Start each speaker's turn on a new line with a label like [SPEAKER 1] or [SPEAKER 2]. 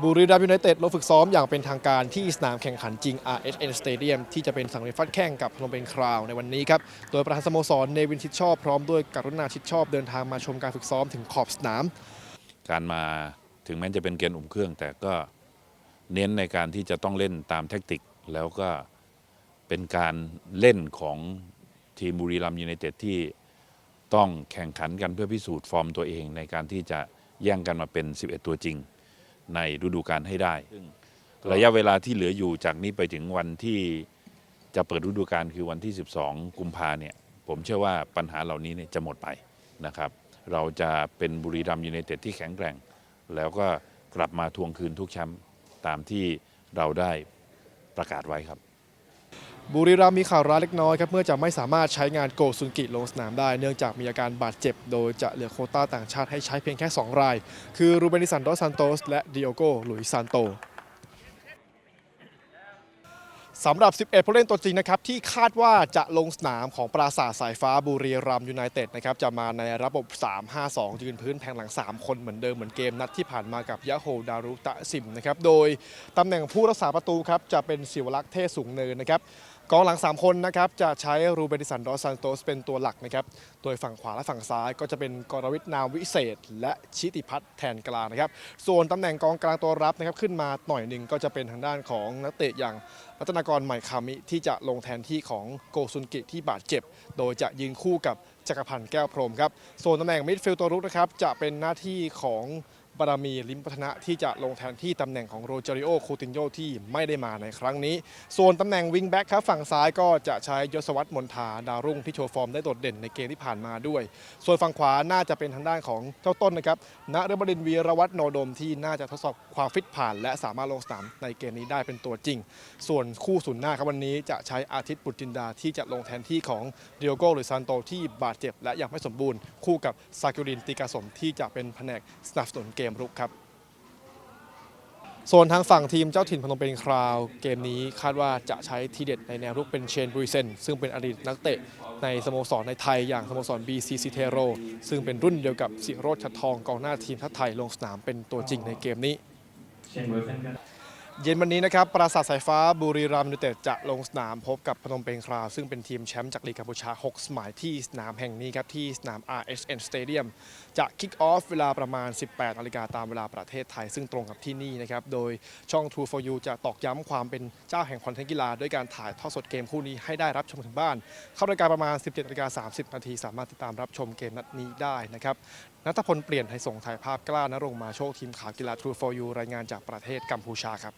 [SPEAKER 1] บุรีรัมย์ยูไนเต็ดลงฝึกซ้อมอย่างเป็นทางการที่สนามแข่งขันจริง RSN Stadium ที่จะเป็นสังเวียนฟัดแข่งกับพนมเปญคราวในวันนี้ครับ โดยประธานสโมสรเนวินชิดชอบพร้อมด้วยกรุณาชิดชอบเดินทางมาชมการฝึกซ้อมถึงขอบสนาม
[SPEAKER 2] การมาถึงแม้จะเป็นเกมอุ่นเครื่อง แต่ก็เน้นในการที่จะต้องเล่นตามแทคติก แล้วก็เป็นการเล่นของทีมบุรีรัมย์ยูไนเต็ดที่ต้องแข่งขันกันเพื่อพิสูจน์ฟอร์มตัวเองในการที่จะแย่งกันมาเป็น 11 ตัวจริง ในฤดูกาลให้ได้ซึ่งระยะเวลาที่เหลืออยู่จากนี้ไปถึงวันที่จะเปิดฤดูกาลคือวันที่ 12 กุมภาเนี่ยผมเชื่อว่าปัญหาเหล่านี้เนี่ยจะหมดไปนะครับ เราจะเป็นบุรีรัมย์ยูไนเต็ดที่แข็งแกร่ง แล้วก็กลับมาทวงคืนทุกแชมป์ตามที่เราได้ประกาศไว้ครับ
[SPEAKER 1] บุรีรัมย์มีข่าวร้ายเล็กน้อยครับเมื่อจะไม่สามารถใช้งานโกซุนกิลงสนามได้ เนื่องจากมีอาการบาดเจ็บ โดยจะเหลือโคต้าต่างชาติให้ใช้เพียงแค่ 2 ราย คือรูเบนิสันโดสซานโตสและดิโอโกหลุยส์ซานโต สำหรับ 11 ผู้เล่นตัวจริงนะครับที่คาดว่าจะลงสนามของปราสาทสายฟ้าบุรีรัมยูไนเต็ดนะครับจะมาในระบบ 3-5-2 ยืนพื้นแทงหลัง 3 คนเหมือนเดิมเหมือนเกมนัดที่ผ่านมากับยะโฮดารุตะซิมนะครับโดยตำแหน่งผู้รักษาประตูครับจะเป็นศิวลักษ์เทศสูงเนินนะครับ กองหลัง 3 คนนะครับจะใช้รูเบนิสันดอสซานโตสเป็นตัวหลักนะครับ โดยฝั่งขวาและฝั่งซ้ายก็จะเป็นกรวิทนามวิเศษ และชิติพัฒน์แทนกลางนะครับ ส่วนตำแหน่งกองกลางตัวรับนะครับขึ้นมาหน่อยหนึ่งก็จะเป็นทางด้านของนักเตะอย่างรัตนากรใหม่คามิที่จะลงแทนที่ของโกซุนกิที่บาดเจ็บ โดยจะยืนคู่กับจักรพันธ์แก้วพรมครับ ส่วนตำแหน่งมิดฟิลด์ตัวรุกนะครับจะเป็นหน้าที่ของารมีลิมพัฒนะที่จะลงแทนที่ตำแหน่งของโรเจริโอคูตินโยที่ไม่ได้มาในครั้งนี้ ส่วนตำแหน่งวิงแบ็กครับฝั่งซ้ายก็จะใช้ยศวัตรมนทาดาวรุ่งที่โชว์ฟอร์มได้โดดเด่นในเกมที่ผ่านมาด้วย ส่วนฝั่งขวาน่าจะเป็นทางด้านของเจ้าต้นนะครับณฤบดินวีรวัฒน์โนดมที่น่าจะทดสอบความฟิตผ่าน และสามารถลงสนามในเกมนี้ได้เป็นตัวจริง ส่วนคู่ศูนย์หน้าครับวันนี้จะใช้อาทิตย์ปุตจินดาที่จะลงแทนที่ของเดียโกหรือซานโตที่บาดเจ็บและยังไม่สมบูรณ์ คู่กับซากิรินติกาสมที่จะเป็นแผนกสนับสนุนเกมรุกครับส่วนทางฝั่งทีมเจ้าถิ่นพนมเปญคราว เกมนี้คาดว่าจะใช้ทีเด็ดในแนวรุกเป็นเชนบริเซนซึ่งเป็นอดีตนักเตะในสโมสรในไทยอย่างสโมสร BCC t e r o ซึ่งเป็นรุ่นเดียวกับสิโรชัดทองกองหน้าทีมทัพไทยลงสนามเป็นตัวจริงในเกมนี้
[SPEAKER 3] เย็
[SPEAKER 1] นวันนี้นะครับปราสาทสายฟ้าบุรีรัมย์ยูเต็ดจะลงสนามพบกับพนมเปญคราว ซึ่งเป็นทีมแชมป์จากลีกกัมพูชา 6 สมัยที่สนามแห่งนี้ครับ ที่สนาม RSN Stadium จะคิกออฟเวลาประมาณ 18นาฬิกาตามเวลาประเทศไทย ซึ่งตรงกับที่นี่นะครับ โดยช่อง True for You จะตอกย้ำความเป็นเจ้าแห่งคอนเทนต์กีฬาด้วยการถ่ายทอดสดเกมคู่นี้ให้ได้รับชมถึงบ้าน เข้ารายการประมาณ 17นาฬิกา30นาทีสามารถติดตามรับชมเกมนัดนี้ได้นะครับนัทพลเปลี่ยนไทยส่งถ่ายภาพกล้านรงค์มาโชคทีมข่าวกีฬา True for You รายงานจากประเทศกัมพูชาครับ